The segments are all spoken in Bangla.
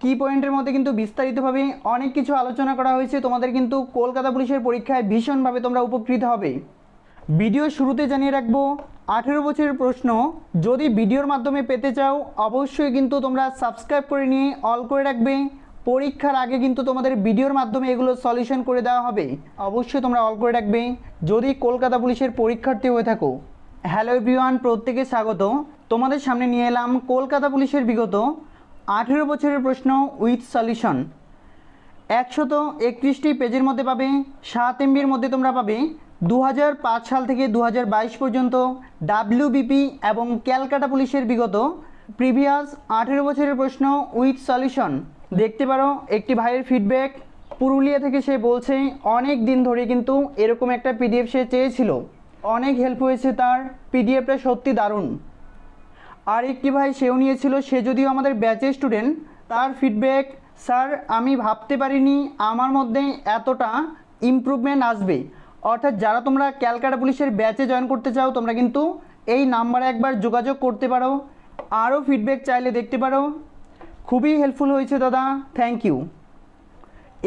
কি পয়েন্টের মধ্যে কিন্তু বিস্তারিতভাবে অনেক কিছু আলোচনা করা হয়েছে। তোমাদের কিন্তু কলকাতা পুলিশের পরীক্ষায় ভীষণভাবে তোমরা উপকৃত হবে। ভিডিও শুরুতে জানিয়ে রাখব, আঠেরো বছরের প্রশ্ন। যদি ভিডিওর মাধ্যমে পেতে চাও, অবশ্যই কিন্তু তোমরা সাবস্ক্রাইব করে নিয়ে অল করে রাখবে। পরীক্ষার আগে কিন্তু তোমাদের ভিডিওর মাধ্যমে এগুলো সলিউশন করে দেওয়া হবে। অবশ্যই তোমরা অল করে রাখবে। যদি কলকাতা পুলিশের পরীক্ষার্থী হয়ে থাকো হ্যালো এভরিওয়ান প্রত্যেকে স্বাগত। তোমাদের সামনে নিয়ে এলাম কলকাতা পুলিশের বিগত আঠেরো বছরের প্রশ্ন উইথ সলিউশন। একশত একত্রিশটি পেজের মধ্যে পাবে, সাত এমবির মধ্যে তোমরা পাবে। দু হাজার পাঁচ সাল থেকে দু হাজার বাইশ পর্যন্ত ডাব্লিউবিপি এবং ক্যালকাটা পুলিশের বিগত প্রিভিয়াস আঠেরো বছরের প্রশ্ন উইথ সলিউশন। দেখতে পারো, একটি ভাইয়ের ফিডব্যাক পুরুলিয়া থেকে সে বলছে, অনেক দিন ধরে কিন্তু এরকম একটা পিডিএফ সে চেয়েছিল। অনেক হেল্প হয়েছে তার পিডিএফটা সত্যি দারুণ। আর একটি ভাই সেও নিয়েছিল, সে যদিও আমাদের ব্যাচের স্টুডেন্ট তার ফিডব্যাক স্যার, আমি ভাবতে পারিনি আমার মধ্যে এতটা ইমপ্রুভমেন্ট আসবে। অর্থাৎ যারা তোমরা ক্যালকাটা পুলিশের ব্যাচে জয়েন করতে চাও, তোমরা কিন্তু এই নাম্বারে একবার যোগাযোগ করতে পারো, আরও ফিডব্যাক চাইলে দেখতে পারো। খুবই হেল্পফুল হয়েছে দাদা থ্যাংক ইউ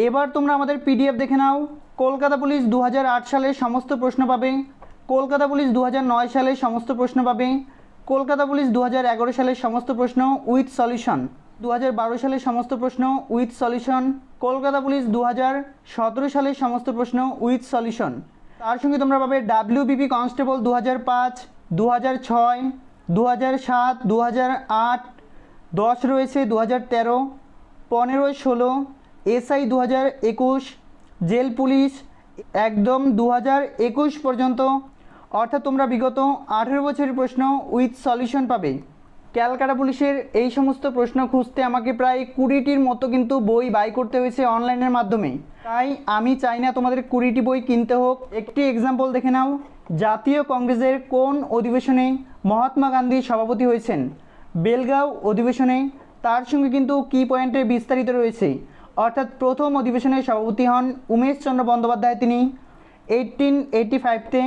এবার তোমরা আমাদের পিডিএফ দেখে নাও। কলকাতা পুলিশ দু হাজার আট সালের সমস্ত প্রশ্ন পাবে। কলকাতা পুলিশ দু হাজার নয় সালের সমস্ত প্রশ্ন পাবে। কলকাতা পুলিশ দু হাজার এগারো সালের সমস্ত প্রশ্ন উইথ সলিউশন দু হাজার বারো সালের সমস্ত প্রশ্ন উইথ সলিউশন, কলকাতা পুলিশ দু হাজার সতেরো সালের সমস্ত প্রশ্ন উইথ সলিউশন। তার সঙ্গে তোমরা পাবে ডাব্লিউবিপি কনস্টেবল দু হাজার পাঁচ দু হাজার ছয় দু হাজার সাত দু হাজার আট, দশ রয়েছে দু হাজার তেরো, পনেরো, ষোলো এসআই দু হাজার একুশ, জেল পুলিশ একদম দু হাজার একুশ পর্যন্ত অর্থাৎ তোমরা বিগত আঠেরো বছরের প্রশ্ন উইথ সলিউশন পাবে। ক্যালকাটা পুলিশের এই সমস্ত প্রশ্ন খুঁজতে আমাকে প্রায় কুড়িটির মতো কিন্তু বই বাই করতে হয়েছে অনলাইনের মাধ্যমে। তাই আমি চাই না তোমাদের কুড়িটি বই কিনতে হোক। একটি এক্সাম্পল দেখে নাও। জাতীয় কংগ্রেসের কোন অধিবেশনে মহাত্মা গান্ধী সভাপতি হয়েছেন? বেলগাঁও অধিবেশনে তার সঙ্গে কিন্তু কি পয়েন্টে বিস্তারিত রয়েছে? অর্থাৎ প্রথম অধিবেশনের সভাপতি হন উমেশচন্দ্র বন্দ্যোপাধ্যায় তিনি। এইটিন এইটি ফাইভতে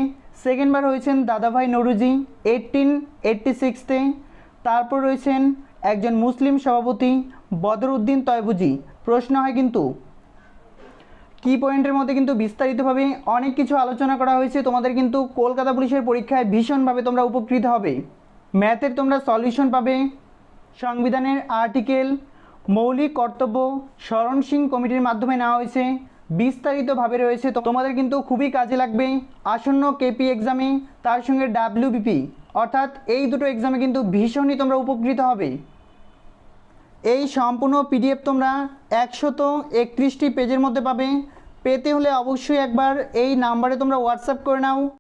সেকেন্ডবার হয়েছেন দাদাভাই নরুজি এইটিন এইটটি সিক্সতে তারপর রয়েছেন একজন মুসলিম সভাপতি বদরউদ্দিন তয়বুজি প্রশ্ন হয় কিন্তু, কি পয়েন্টের মধ্যে কিন্তু বিস্তারিতভাবে অনেক কিছু আলোচনা করা হয়েছে, তোমাদের কিন্তু কলকাতা পুলিশের পরীক্ষায় ভীষণভাবে তোমরা উপকৃত হবে। ম্যাথের তোমরা সলিউশন পাবে, সংবিধানের আর্টিকেল, মৌলিক কর্তব্য স্মরণ সিং কমিটির মাধ্যমে নেওয়া হয়েছে বিস্তারিতভাবে রয়েছে তোমাদের কিন্তু খুবই কাজে লাগবে আসন্ন কেপি এক্সামে তার সঙ্গে ডাব্লিউবিপি অর্থাৎ এই দুটো এক্সামে কিন্তু ভীষণই তোমরা উপকৃত হবে। এই সম্পূর্ণ পিডিএফ তোমরা একশত একত্রিশটি পেজের মধ্যে পাবে। পেতে হলে অবশ্যই একবার এই নাম্বারে তোমরা হোয়াটসঅ্যাপ করে নাও।